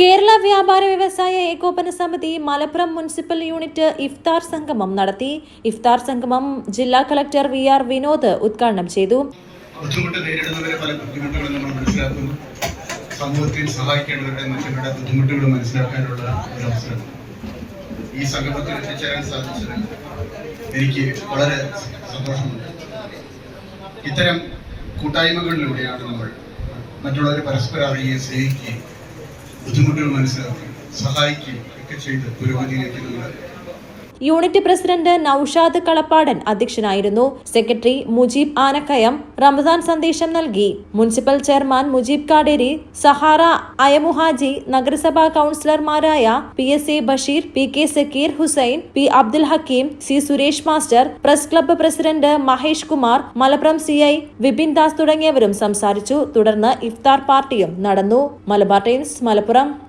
കേരള വ്യാപാര വ്യവസായ ഏകോപന സമിതി മലപ്പുറം മുനിസിപ്പൽ യൂണിറ്റ് ഇഫ്താർ സംഗമം നടത്തി. ഇഫ്താർ സംഗമം ജില്ലാ കളക്ടർ വി ആർ വിനോദ് ഉദ്ഘാടനം ചെയ്തു. സമൂഹത്തിൽ സഹായിക്കേണ്ടവരുടെ മറ്റുള്ളവരുടെ ബുദ്ധിമുട്ടുകൾ മനസ്സിലാക്കാനുള്ള ഒരു അവസരം. ഈ സംഗമത്തിൽ എത്തിച്ചേരാൻ സാധിച്ചത് എനിക്ക് വളരെ സന്തോഷമുണ്ട്. ഇത്തരം കൂട്ടായ്മകളിലൂടെയാണ് നമ്മൾ മറ്റുള്ളവരെ പരസ്പരം അറിയുകയും സ്നേഹിക്കുകയും ബുദ്ധിമുട്ടുകൾ മനസ്സിലാക്കുകയും സഹായിക്കുകയും ഒക്കെ ചെയ്ത് പുരോഗതിയിലേക്ക് നമ്മൾ യൂണിറ്റ് പ്രസിഡന്റ് നൌഷാദ് കളപ്പാടൻ അധ്യക്ഷനായിരുന്നു. സെക്രട്ടറി മുജീബ് ആനക്കയം റമദാൻ സന്ദേശം നൽകി. മുനിസിപ്പൽ ചെയർമാൻ മുജീബ് കാടേരി സഹാറ അയമുഹാജി നഗരസഭാ കൌൺസിലർമാരായ P S A Basheer P K Sakeer Hussain P Abdul Hakeem C Suresh master press club president Mahesh Kumar Malappuram C I Vipin Das തുടങ്ങിയവരും സംസാരിച്ചു. തുടർന്ന് ഇഫ്താർ പാർട്ടിയും നടന്നു. മലബാർ ടൈംസ് മലപ്പുറം.